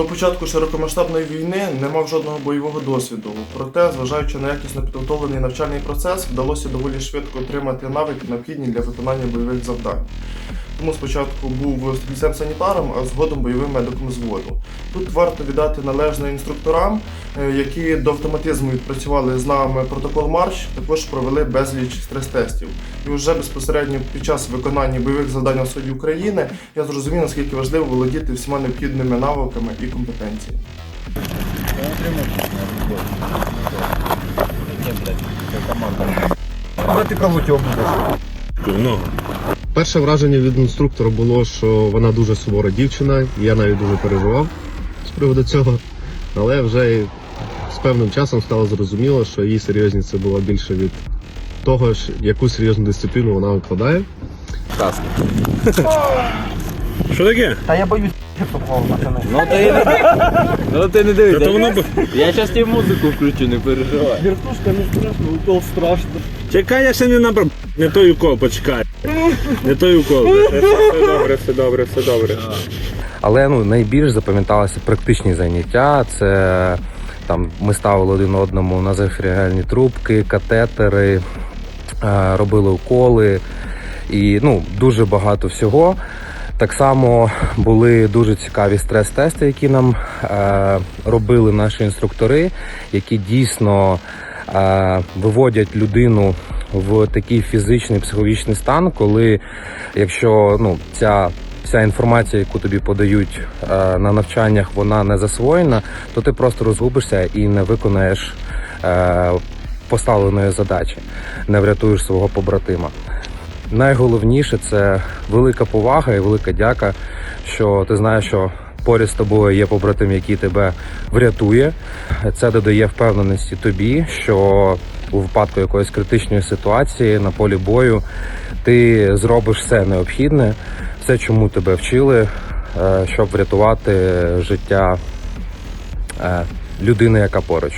До початку широкомасштабної війни не мав жодного бойового досвіду. Проте, зважаючи на якісно підготовлений навчальний процес, вдалося доволі швидко отримати навики, необхідні для виконання бойових завдань. Тому спочатку був стрільцем санітаром, а згодом бойовим медиком взводу. Тут варто віддати належне інструкторам, е, які до автоматизму відпрацювали з нами протокол марш, також провели безліч стрес-тестів. І вже безпосередньо під час виконання бойових завдань сході України я зрозумів, наскільки важливо володіти всіма необхідними навиками і компетенціями. Ти кого будеш? Много. Перше враження від інструктора було, що вона дуже сувора дівчина, і я навіть дуже переживав з приводу цього. Але вже з певним часом стало зрозуміло, що її серйозність це була більше від того, яку серйозну дисципліну вона викладає. Що таке? Та я боюсь пацани. Ну ти, ну, ти не Та дивись. воно б. Я зараз тебе музику включу, не переживай. Вертушка не страшно, укол страшно. Чекай, я ще не набрав. Не той укол, почекай. Не той укол. Все добре, все добре, все добре. Але ну найбільш запам'яталися практичні заняття. Це там ми ставили один одному назофріальні трубки, катетери, е, робили уколи і ну дуже багато всього. Так само були дуже цікаві стрес-тести, які нам е, робили наші інструктори, які дійсно е, виводять людину в такий фізичний психологічний стан, коли якщо ну ця вся інформація, яку тобі подають е, на навчаннях, вона не засвоєна, то ти просто розгубишся і не виконаєш е, поставленої задачі, не врятуєш свого побратима. Найголовніше це велика повага і велика дяка, що ти знаєш, що поряд з тобою є побратим, який тебе врятує. Це додає впевненості тобі, що у випадку якоїсь критичної ситуації на полі бою ти зробиш все необхідне, все, чому тебе вчили, е, щоб врятувати життя е, людини, яка поруч.